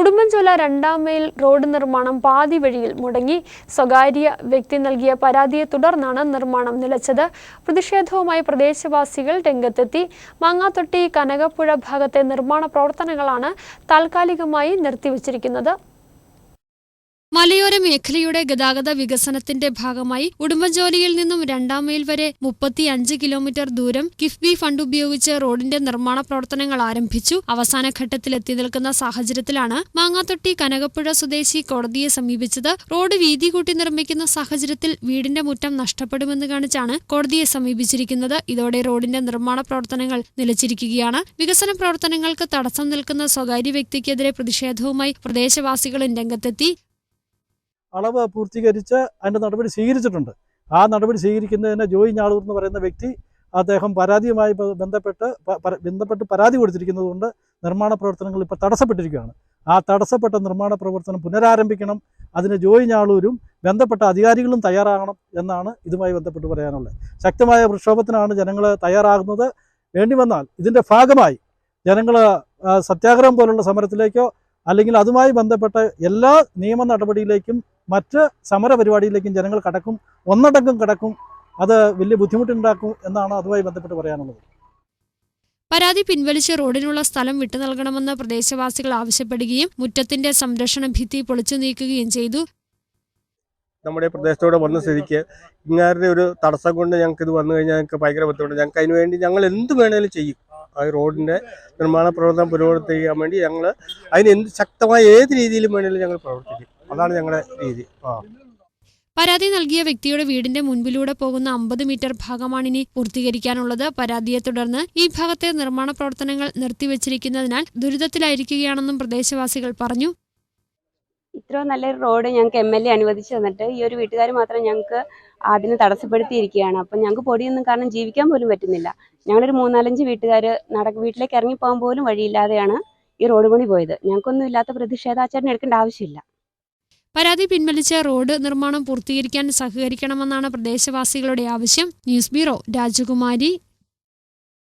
ഉടുമ്പൻചോല രണ്ടാം റോഡ് നിർമ്മാണം പാതി വഴിയിൽ മുടങ്ങി. സ്വകാര്യ വ്യക്തി നൽകിയ പരാതിയെ തുടർന്നാണ് നിർമ്മാണം നിലച്ചത്. പ്രതിഷേധവുമായി പ്രദേശവാസികൾ രംഗത്തെത്തി. മാങ്ങാത്തൊട്ടി കനകപ്പുഴ ഭാഗത്തെ നിർമ്മാണ പ്രവർത്തനങ്ങളാണ് താൽക്കാലികമായി നിർത്തിവച്ചിരിക്കുന്നത്. മലയോര മേഖലയുടെ ഗതാഗത വികസനത്തിന്റെ ഭാഗമായി ഉടുമ്പൻചോലിയിൽ നിന്നും രണ്ടാം മൈൽ വരെ മുപ്പത്തിയഞ്ച് കിലോമീറ്റർ ദൂരം കിഫ്ബി ഫണ്ട് ഉപയോഗിച്ച് റോഡിന്റെ നിർമ്മാണ പ്രവർത്തനങ്ങൾ ആരംഭിച്ചു. അവസാന ഘട്ടത്തിൽ എത്തി നിൽക്കുന്ന സാഹചര്യത്തിലാണ് മാങ്ങാത്തൊട്ടി കനകപ്പുഴ സ്വദേശി കോടതിയെ സമീപിച്ചത്. റോഡ് വീതി കൂട്ടി നിർമ്മിക്കുന്ന സാഹചര്യത്തിൽ വീടിന്റെ മുറ്റം നഷ്ടപ്പെടുമെന്ന് കാണിച്ചാണ് കോടതിയെ സമീപിച്ചിരിക്കുന്നത്. ഇതോടെ റോഡിന്റെ നിർമ്മാണ പ്രവർത്തനങ്ങൾ നിലച്ചിരിക്കുകയാണ്. വികസന പ്രവർത്തനങ്ങൾക്ക് തടസ്സം നിൽക്കുന്ന സ്വകാര്യ വ്യക്തിക്കെതിരെ പ്രതിഷേധവുമായി പ്രദേശവാസികളും രംഗത്തെത്തി. അളവ് പൂർത്തീകരിച്ച് അതിന്റെ നടപടി സ്വീകരിച്ചിട്ടുണ്ട്. ആ നടപടി സ്വീകരിക്കുന്നതിന് ജോയി ഞാളൂർ എന്ന് പറയുന്ന വ്യക്തി അദ്ദേഹം പരാതിയുമായി ബന്ധപ്പെട്ട് ബന്ധപ്പെട്ട് പരാതി കൊടുത്തിരിക്കുന്നതുകൊണ്ട് നിർമ്മാണ പ്രവർത്തനങ്ങൾ ഇപ്പോൾ തടസ്സപ്പെട്ടിരിക്കുകയാണ്. ആ തടസ്സപ്പെട്ട നിർമ്മാണ പ്രവർത്തനം പുനരാരംഭിക്കണം. അതിന് ജോയി ഞാളൂരും ബന്ധപ്പെട്ട അധികാരികളും തയ്യാറാകണം എന്നാണ് ഇതുമായി ബന്ധപ്പെട്ട് പറയാനുള്ളത്. ശക്തമായ പ്രക്ഷോഭത്തിനാണ് ജനങ്ങൾ തയ്യാറാകുന്നത്. വേണ്ടി വന്നാൽ ഇതിന്റെ ഭാഗമായി ജനങ്ങൾ സത്യാഗ്രഹം പോലുള്ള സമരത്തിലേക്കോ അല്ലെങ്കിൽ അതുമായി ബന്ധപ്പെട്ട എല്ലാ നിയമ നടപടിയിലേക്കും മറ്റ് സമര പരിപാടിയിലേക്കും ജനങ്ങൾ കടക്കും ഒന്നടങ്കം കടക്കും അത് വലിയ ബുദ്ധിമുട്ടുണ്ടാക്കും എന്നാണ് അതുമായി ബന്ധപ്പെട്ട് പറയാനുള്ളത്. പരാതി പിൻവലിച്ച് റോഡിനുള്ള സ്ഥലം വിട്ടു നൽകണമെന്ന് പ്രദേശവാസികൾ ആവശ്യപ്പെടുകയും മുറ്റത്തിന്റെ സംരക്ഷണ ഭിത്തി പൊളിച്ചു നീക്കുകയും ചെയ്തു. നമ്മുടെ പ്രദേശത്തോടെ വന്ന സ്ഥിതിക്ക് ഇങ്ങാരുടെ ഒരു തടസ്സം കൊണ്ട് ഞങ്ങൾക്ക് ഇത് വന്നു കഴിഞ്ഞാൽ ഞങ്ങൾക്ക് ഭയങ്കര ബുദ്ധിമുട്ട് ഞങ്ങൾക്ക് അതിന് വേണ്ടി ഞങ്ങൾ എന്ത് വേണേലും ചെയ്യും. ആ റോഡിന്റെ നിർമ്മാണ പ്രവർത്തനം പുരോഗമിക്കാൻ വേണ്ടി ഞങ്ങൾ അതിന് എന്ത് ശക്തമായ ഏത് രീതിയിലും വേണേലും ഞങ്ങൾ പ്രവർത്തിക്കും. അതാണ് ഞങ്ങളുടെ രീതി. ആ. പരാതി നൽകിയ വ്യക്തിയുടെ വീടിന്റെ മുൻപിലൂടെ പോകുന്ന അമ്പത് മീറ്റർ ഭാഗമാണ് ഇനി പൂർത്തീകരിക്കാനുള്ളത്. പരാതിയെ തുടർന്ന് ഈ ഭാഗത്തെ നിർമ്മാണ പ്രവർത്തനങ്ങൾ നിർത്തിവച്ചിരിക്കുന്നതിനാൽ ദുരിതത്തിലായിരിക്കുകയാണെന്നും പ്രദേശവാസികൾ പറഞ്ഞു. ഇത്ര നല്ലൊരു റോഡ് ഞങ്ങൾക്ക് എം എൽ എ അനുവദിച്ചു തന്നിട്ട് ഈ ഒരു വീട്ടുകാർ മാത്രം ഞങ്ങൾക്ക് അതിന് തടസ്സപ്പെടുത്തിയിരിക്കുകയാണ്. അപ്പം ഞങ്ങൾക്ക് പൊടിയൊന്നും കാരണം ജീവിക്കാൻ പോലും പറ്റുന്നില്ല. ഞങ്ങളൊരു മൂന്നാലഞ്ച് വീട്ടുകാർ നട വീട്ടിലേക്ക് ഇറങ്ങി പോകാൻ പോലും വഴിയില്ലാതെയാണ് ഈ റോഡ് പണി പോയത്. ഞങ്ങൾക്കൊന്നും ഇല്ലാത്ത പ്രതിഷേധാചാരണം എടുക്കേണ്ട ആവശ്യമില്ല. പരാതി പിൻവലിച്ച് റോഡ് നിർമ്മാണം പൂർത്തീകരിക്കാൻ സഹകരിക്കണമെന്നാണ് പ്രദേശവാസികളുടെ ആവശ്യം. ന്യൂസ് ബ്യൂറോ രാജകുമാരി.